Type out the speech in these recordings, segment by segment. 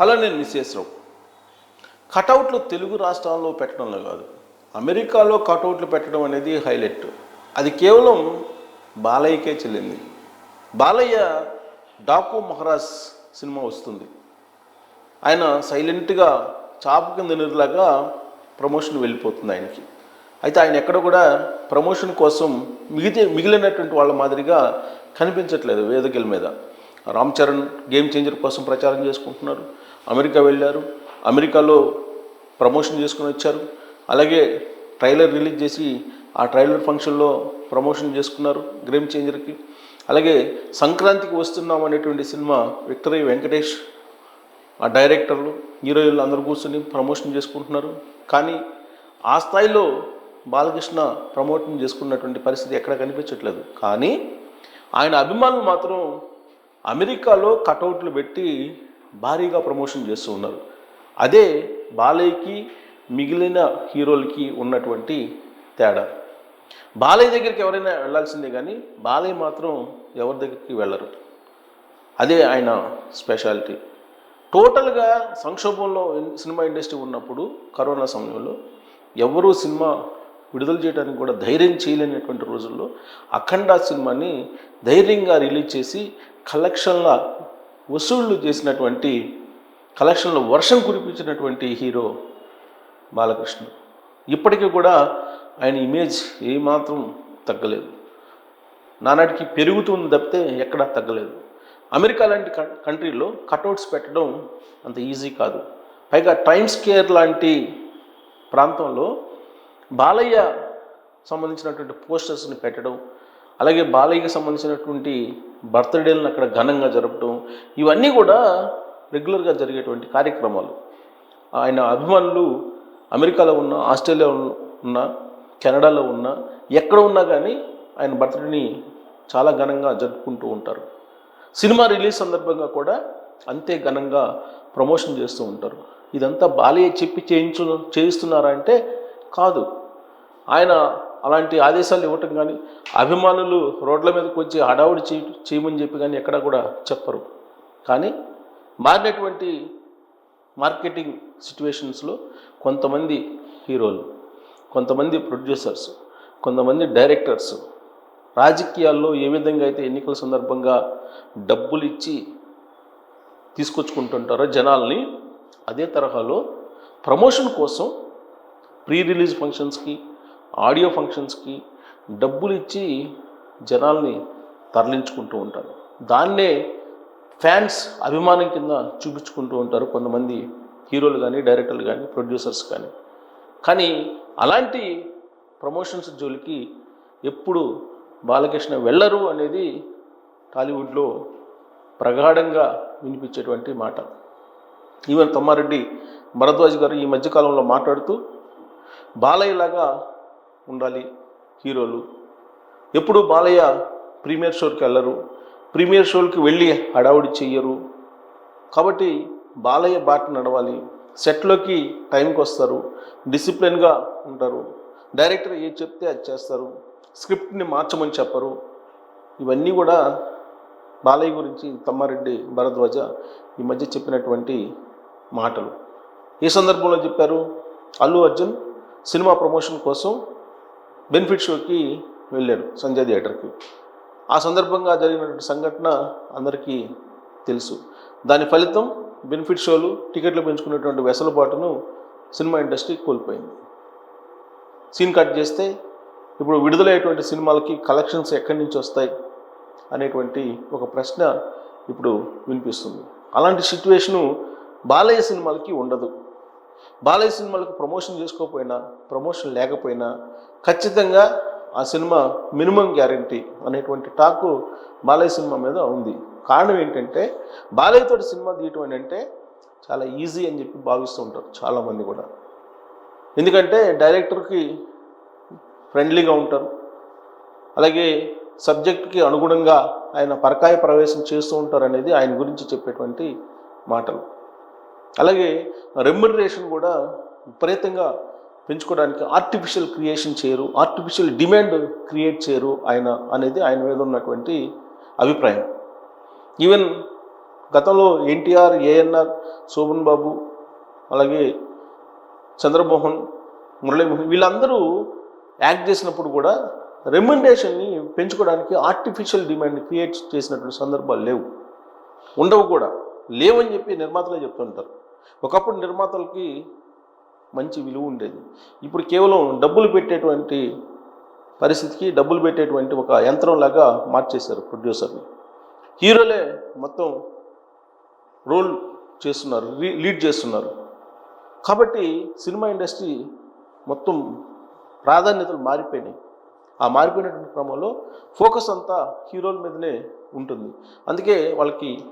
Hello నేను missus రావు కటౌట్లు తెలుగు రాష్ట్రాల్లో పెట్టడంలో కాదు. అమెరికాలో కటౌట్లు పెట్టడం అనేది హైలైట్. అది కేవలం బాలయ్యకే చెల్లింది. బాలయ్య డాకు మహారాజ్ సినిమా వస్తుంది. ఆయన సైలెంట్గా చాపు కింద నీరులాగా ప్రమోషన్ వెళ్ళిపోతుంది ఆయనకి. అయితే ఆయన ఎక్కడ కూడా ప్రమోషన్ కోసం మిగితే మిగిలినటువంటి వాళ్ళ మాదిరిగా కనిపించట్లేదు వేదికల మీద. రామ్ చరణ్ గేమ్ చేంజర్ కోసం ప్రచారం చేసుకుంటున్నారు. అమెరికా వెళ్ళారు. అమెరికాలో ప్రమోషన్ చేసుకుని వచ్చారు. అలాగే ట్రైలర్ రిలీజ్ చేసి ఆ ట్రైలర్ ఫంక్షన్లో ప్రమోషన్ చేసుకున్నారు గేమ్ చేంజర్కి. అలాగే సంక్రాంతికి వస్తున్నాం అనేటువంటి సినిమా విక్టరీ వెంకటేష్ ఆ డైరెక్టర్లు హీరోయిన్లు అందరూ కూర్చొని ప్రమోషన్ చేసుకుంటున్నారు. కానీ ఆ స్థాయిలో బాలకృష్ణ ప్రమోషన్ చేసుకున్నటువంటి పరిస్థితి ఎక్కడ కనిపించట్లేదు. కానీ ఆయన అభిమానులు మాత్రం అమెరికాలో కటౌట్లు పెట్టి భారీగా ప్రమోషన్ చేస్తూ ఉన్నారు. అదే బాలయ్యకి మిగిలిన హీరోలకి ఉన్నటువంటి తేడా. బాలయ్య దగ్గరికి ఎవరైనా వెళ్ళాల్సిందే కానీ బాలయ్య మాత్రం ఎవరి దగ్గరికి వెళ్ళరు. అదే ఆయన స్పెషాలిటీ. టోటల్గా సంక్షోభంలో సినిమా ఇండస్ట్రీ ఉన్నప్పుడు కరోనా సమయంలో ఎవరూ సినిమా విడుదల చేయడానికి కూడా ధైర్యం చేయలేనటువంటి రోజుల్లో అఖండ సినిమాని ధైర్యంగా రిలీజ్ చేసి కలెక్షన్ల వసూళ్ళు చేసినటువంటి కలెక్షన్లో వర్షం కురిపించినటువంటి హీరో బాలకృష్ణ. ఇప్పటికీ కూడా ఆయన ఇమేజ్ ఏమాత్రం తగ్గలేదు. నానాటికి పెరుగుతుంది తప్పితే ఎక్కడా తగ్గలేదు. అమెరికా లాంటి కంట్రీలో కటౌట్స్ పెట్టడం అంత ఈజీ కాదు. పైగా టైమ్స్ కేర్ లాంటి ప్రాంతంలో బాలయ్య సంబంధించినటువంటి పోస్టర్స్ని పెట్టడం అలాగే బాలయ్యకి సంబంధించినటువంటి బర్త్డేలను అక్కడ ఘనంగా జరపడం ఇవన్నీ కూడా రెగ్యులర్గా జరిగేటువంటి కార్యక్రమాలు. ఆయన అభిమానులు అమెరికాలో ఉన్న ఆస్ట్రేలియాలో ఉన్న కెనడాలో ఉన్న ఎక్కడ ఉన్నా కానీ ఆయన బర్త్డేని చాలా ఘనంగా జరుపుకుంటూ ఉంటారు. సినిమా రిలీజ్ సందర్భంగా కూడా అంతే ఘనంగా ప్రమోషన్ చేస్తూ ఉంటారు. ఇదంతా బాలయ్య చెప్పి చేయించు చేయిస్తున్నారా అంటే కాదు. ఆయన అలాంటి ఆదేశాలు ఇవ్వటం కానీ అభిమానులు రోడ్ల మీదకి వచ్చి హడావుడి చేయ చేయమని చెప్పి కానీ ఎక్కడ కూడా చెప్పరు. కానీ మారినటువంటి మార్కెటింగ్ సిచ్యువేషన్స్లో కొంతమంది హీరోలు కొంతమంది ప్రొడ్యూసర్స్ కొంతమంది డైరెక్టర్స్ రాజకీయాల్లో ఏ విధంగా అయితే ఎన్నికల సందర్భంగా డబ్బులు ఇచ్చి తీసుకొచ్చుకుంటుంటారో జనాల్ని అదే తరహాలో ప్రమోషన్ కోసం ప్రీ రిలీజ్ ఫంక్షన్స్కి ఆడియో ఫంక్షన్స్కి డబ్బులు ఇచ్చి జనాల్ని తరలించుకుంటూ ఉంటారు. దాన్నే ఫ్యాన్స్ అభిమానం కింద చూపించుకుంటూ ఉంటారు కొంతమంది హీరోలు కానీ డైరెక్టర్లు కానీ ప్రొడ్యూసర్స్ కానీ కానీ అలాంటి ప్రమోషన్స్ జోలికి ఎప్పుడు బాలకృష్ణ వెళ్ళరు అనేది టాలీవుడ్లో ప్రగాఢంగా వినిపించేటువంటి మాట. ఈవెన్ తమ్మారెడ్డి భరద్వాజ్ గారు ఈ మధ్యకాలంలో మాట్లాడుతూ బాలయ్యలాగా ఉండాలి హీరోలు. ఎప్పుడు బాలయ్య ప్రీమియర్ షోకి వెళ్ళరు ప్రీమియర్ షోకి వెళ్ళి హడావుడి చెయ్యరు. కాబట్టి బాలయ్య బాట నడవాలి. సెట్లోకి టైంకి వస్తారు. డిసిప్లిన్గా ఉంటారు. డైరెక్టర్ ఏది చెప్తే అది చేస్తారు. స్క్రిప్ట్ని మార్చమని చెప్పరు. ఇవన్నీ కూడా బాలయ్య గురించి తమ్మారెడ్డి భరద్వాజ ఈ మధ్య చెప్పినటువంటి మాటలు. ఏ సందర్భంలో చెప్పారు? అల్లు అర్జున్ సినిమా ప్రమోషన్ కోసం బెనిఫిట్ షోకి వెళ్ళారు సంజయ్ థియేటర్కి. ఆ సందర్భంగా జరిగినటువంటి సంఘటన అందరికీ తెలుసు. దాని ఫలితం బెనిఫిట్ షోలు టికెట్లు పెంచుకునేటువంటి వెసలుబాటును సినిమా ఇండస్ట్రీ కోల్పోయింది. సీన్ కట్ చేస్తే ఇప్పుడు విడుదలయ్యేటువంటి సినిమాలకి కలెక్షన్స్ ఎక్కడి నుంచి వస్తాయి అనేటువంటి ఒక ప్రశ్న ఇప్పుడు వినిపిస్తుంది. అలాంటి సిచ్యువేషను బాలయ్య సినిమాలకి ఉండదు. బాలయ్య సినిమాలకు ప్రమోషన్ చేసుకోకపోయినా ప్రమోషన్ లేకపోయినా ఖచ్చితంగా ఆ సినిమా మినిమం గ్యారంటీ అనేటువంటి టాకు బాలయ్య సినిమా మీద ఉంది. కారణం ఏంటంటే బాలయ్యతో సినిమా తీయటం ఏంటంటే చాలా ఈజీ అని చెప్పి భావిస్తూ ఉంటారు చాలామంది కూడా. ఎందుకంటే డైరెక్టర్కి ఫ్రెండ్లీగా ఉంటారు. అలాగే సబ్జెక్ట్కి అనుగుణంగా ఆయన పరకాయ ప్రవేశం చేస్తూ ఉంటారు అనేది ఆయన గురించి చెప్పేటువంటి మాటలు. అలాగే రెమ్యునరేషన్ కూడా విపరీతంగా పెంచుకోవడానికి ఆర్టిఫిషియల్ క్రియేషన్ చేయరు ఆర్టిఫిషియల్ డిమాండ్ క్రియేట్ చేయరు ఆయన అనేది ఆయన మీద ఉన్నటువంటి అభిప్రాయం. ఈవెన్ గతంలో ఎన్టీఆర్ ఏఎన్ఆర్ శోభన్ బాబు అలాగే చంద్రమోహన్ మురళీమోహన్ వీళ్ళందరూ యాక్ట్ చేసినప్పుడు కూడా రెమ్యునరేషన్ని పెంచుకోవడానికి ఆర్టిఫిషియల్ డిమాండ్ క్రియేట్ చేసినటువంటి సందర్భాలు లేవు. ఉండవు కూడా. లేవని చెప్పి నిర్మాతలే చెప్తుంటారు. ఒకప్పుడు నిర్మాతలకి మంచి విలువ ఉండేది. ఇప్పుడు కేవలం డబ్బులు పెట్టేటువంటి పరిస్థితికి డబ్బులు పెట్టేటువంటి ఒక యంత్రం లాగా మార్చేశారు ప్రొడ్యూసర్ని హీరోలే మొత్తం రోల్ చేస్తున్నారు రీ- లీడ్ చేస్తున్నారు. కాబట్టి సినిమా ఇండస్ట్రీ మొత్తం ప్రాధాన్యతలు మారిపోయినాయి. ఆ మారిపోయినటువంటి క్రమంలో ఫోకస్ అంతా హీరోల మీదనే ఉంటుంది. అందుకే వాళ్ళకి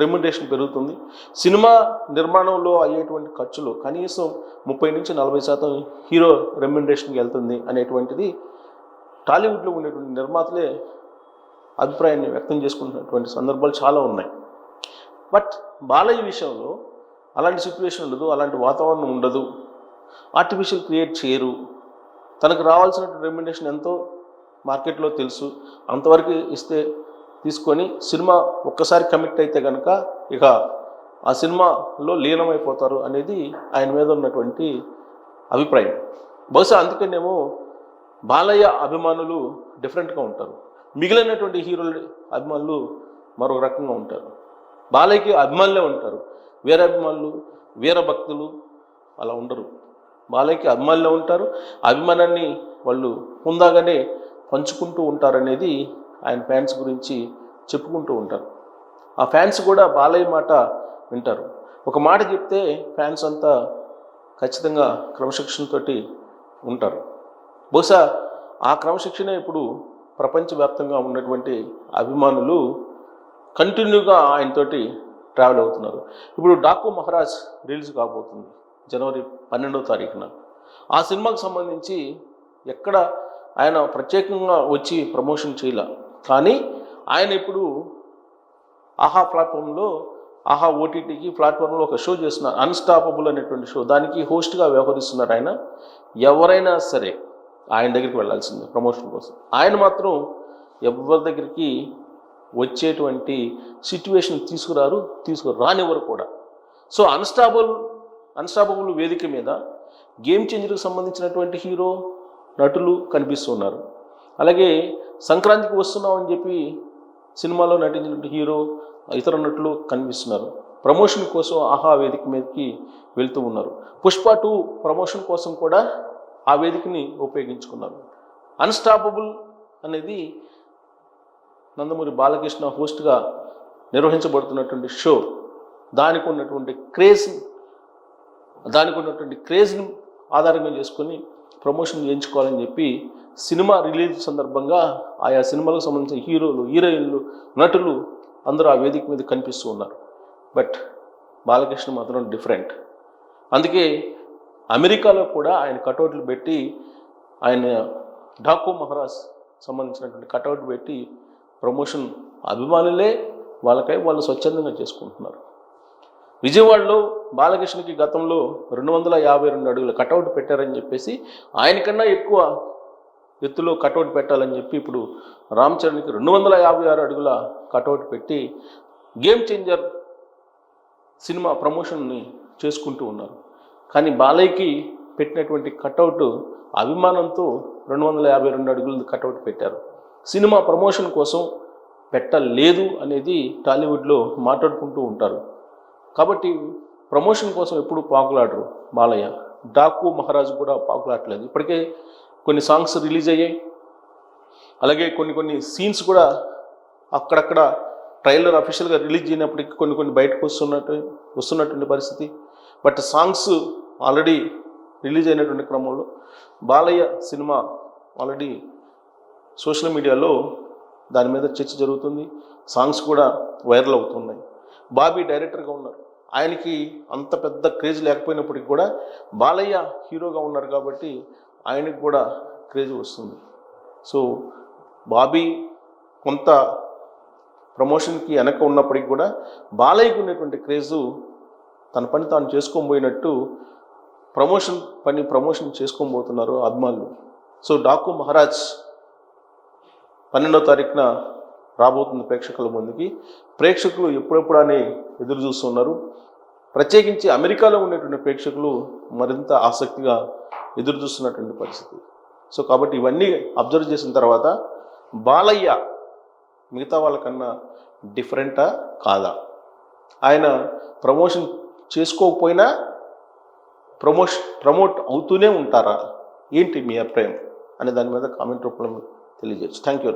రెమ్యునరేషన్ పెరుగుతుంది. సినిమా నిర్మాణంలో అయ్యేటువంటి ఖర్చులు కనీసం ముప్పై నుంచి నలభై శాతం హీరో రెమ్యునరేషన్కి వెళ్తుంది అనేటువంటిది టాలీవుడ్లో ఉండేటువంటి నిర్మాతలే అభిప్రాయాన్ని వ్యక్తం చేసుకుంటున్నటువంటి సందర్భాలు చాలా ఉన్నాయి. బట్ బాలయ్య విషయంలో అలాంటి సిచ్యువేషన్ ఉండదు అలాంటి వాతావరణం ఉండదు. ఆర్టిఫిషియల్ క్రియేట్ చేయరు. తనకు రావాల్సిన రెమ్యునేషన్ ఎంతో మార్కెట్లో తెలుసు. అంతవరకు ఇస్తే తీసుకొని సినిమా ఒక్కసారి కమిట్ అయితే కనుక ఇక ఆ సినిమాలో లీనమైపోతారు అనేది ఆయన మీద ఉన్నటువంటి అభిప్రాయం. బహుశా అందుకనేమో బాలయ్య అభిమానులు డిఫరెంట్గా ఉంటారు. మిగిలినటువంటి హీరోల అభిమానులు మరొక రకంగా ఉంటారు. బాలయ్యకి అభిమానులే ఉంటారు. వీర అభిమానులు వీర భక్తులు అలా ఉండరు. బాలయ్యకి అభిమానులే ఉంటారు. అభిమానాన్ని వాళ్ళు హుందాగానే పంచుకుంటూ ఉంటారనేది ఆయన ఫ్యాన్స్ గురించి చెప్పుకుంటూ ఉంటారు. ఆ ఫ్యాన్స్ కూడా బాలయ్య మాట వింటారు. ఒక మాట చెప్తే ఫ్యాన్స్ అంతా ఖచ్చితంగా క్రమశిక్షణతోటి ఉంటారు. బహుశా ఆ క్రమశిక్షణ ఇప్పుడు ప్రపంచవ్యాప్తంగా ఉన్నటువంటి అభిమానులు కంటిన్యూగా ఆయనతోటి ట్రావెల్ అవుతున్నారు. ఇప్పుడు డాకు మహారాజ్ రిలీజ్ కాబోతుంది జనవరి పన్నెండవ తారీఖున. ఆ సినిమాకు సంబంధించి ఎక్కడ ఆయన ప్రత్యేకంగా వచ్చి ప్రమోషన్ చేయాల. కానీ ఆయన ఇప్పుడు ఆహా ప్లాట్ఫామ్లో ఆహా ఓటీటీకి ప్లాట్ఫామ్లో ఒక షో చేస్తున్నారు అన్స్టాపబుల్ అనేటువంటి షో. దానికి హోస్ట్గా వ్యవహరిస్తున్నారు ఆయన. ఎవరైనా సరే ఆయన దగ్గరికి వెళ్ళాల్సిందే ప్రమోషన్ కోసం. ఆయన మాత్రం ఎవరి దగ్గరికి వచ్చేటువంటి సిట్యువేషన్ తీసుకురారు తీసుకురానివ్వరు కూడా. సో అన్స్టాబుల్ అన్స్టాపబుల్ వేదిక మీద గేమ్ చేంజర్కి సంబంధించినటువంటి హీరో నటులు కనిపిస్తున్నారు. అలాగే సంక్రాంతికి వస్తున్నామని చెప్పి సినిమాలో నటించినటువంటి హీరో ఇతర నటులు కనిపిస్తున్నారు. ప్రమోషన్ కోసం ఆహా వేదిక మీదకి వెళ్తూ ఉన్నారు. పుష్ప టూ ప్రమోషన్ కోసం కూడా ఆ వేదికని ఉపయోగించుకున్నారు. అన్స్టాపబుల్ అనేది నందమూరి బాలకృష్ణ హోస్ట్గా నిర్వహించబడుతున్నటువంటి షో దానికి ఉన్నటువంటి క్రేజ్ దానికి ఉన్నటువంటి క్రేజ్ని ఆధారంగా చేసుకొని ప్రమోషన్ చేయించుకోవాలని చెప్పి సినిమా రిలీజ్ సందర్భంగా ఆయా సినిమాలకు సంబంధించిన హీరోలు హీరోయిన్లు నటులు అందరూ ఆ వేదిక మీద కనిపిస్తూ ఉన్నారు. బట్ బాలకృష్ణ మాత్రం డిఫరెంట్. అందుకే అమెరికాలో కూడా ఆయన కటౌట్లు పెట్టి ఆయన ఢాకూ మహారాజ్ సంబంధించినటువంటి కటౌట్ పెట్టి ప్రమోషన్ అభిమానులే వాళ్ళకై వాళ్ళు స్వచ్ఛందంగా చేసుకుంటున్నారు. విజయవాడలో బాలకృష్ణకి గతంలో రెండు వందల యాభై రెండు అడుగుల కటౌట్ పెట్టారని చెప్పేసి ఆయనకన్నా ఎక్కువ ఎత్తులో కటౌట్ పెట్టాలని చెప్పి ఇప్పుడు రామ్ చరణ్కి రెండు వందల యాభై ఆరు అడుగుల కటౌట్ పెట్టి గేమ్ చేంజర్ సినిమా ప్రమోషన్ని చేసుకుంటూ ఉన్నారు. కానీ బాలయ్యకి పెట్టినటువంటి కటౌట్ అభిమానంతో రెండు వందల యాభై రెండు అడుగులు కటౌట్ పెట్టారు. సినిమా ప్రమోషన్ కోసం పెట్టలేదు అనేది టాలీవుడ్లో మాట్లాడుకుంటూ ఉంటారు. కాబట్టి ప్రమోషన్ కోసం ఎప్పుడు పాకులాడరు బాలయ్య. డాకు మహారాజు కూడా పాకులాడలేదు ఇప్పటికే కొన్ని సాంగ్స్ రిలీజ్ అయ్యాయి. అలాగే కొన్ని కొన్ని సీన్స్ కూడా అక్కడక్కడ ట్రైలర్ అఫీషియల్గా రిలీజ్ అయినప్పటికీ కొన్ని కొన్ని బయటకు వస్తున్నట్టు వస్తున్నటువంటి పరిస్థితి. బట్ సాంగ్స్ ఆల్రెడీ రిలీజ్ అయినటువంటి క్రమంలో బాలయ్య సినిమా ఆల్రెడీ సోషల్ మీడియాలో దాని మీద చర్చ జరుగుతుంది. సాంగ్స్ కూడా వైరల్ అవుతున్నాయి. బాబీ డైరెక్టర్గా ఉన్నారు. ఆయనకి అంత పెద్ద క్రేజ్ లేకపోయినప్పటికీ కూడా బాలయ్య హీరోగా ఉన్నారు కాబట్టి ఆయనకి కూడా క్రేజ్ వస్తుంది. సో బాబీ కొంత ప్రమోషన్కి వెనక ఉన్నప్పటికి కూడా బాలయ్యకు ఉన్నటువంటి క్రేజు తన పని తాను చేసుకోబోయినట్టు ప్రమోషన్ పని ప్రమోషన్ చేసుకోబోతున్నారు అభిమానులు సో డాకు మహారాజ్ పన్నెండవ తారీఖున రాబోతుంది ప్రేక్షకుల ముందుకి. ప్రేక్షకులు ఎప్పుడెప్పుడు అని ఎదురు చూస్తున్నారు ప్రత్యేకించి అమెరికాలో ఉన్నటువంటి ప్రేక్షకులు మరింత ఆసక్తిగా ఎదురు చూస్తున్నటువంటి పరిస్థితి. సో కాబట్టి ఇవన్నీ అబ్జర్వ్ చేసిన తర్వాత బాలయ్య మిగతా వాళ్ళకన్నా డిఫరెంటా కాదా? ఆయన ప్రమోషన్ చేసుకోకపోయినా ప్రమోష్ ప్రమోట్ అవుతూనే ఉంటారా? ఏంటి మీ అభిప్రాయం? అనే దాని మీద కామెంట్ రూపంలో తెలియజేయచ్చు. Thank you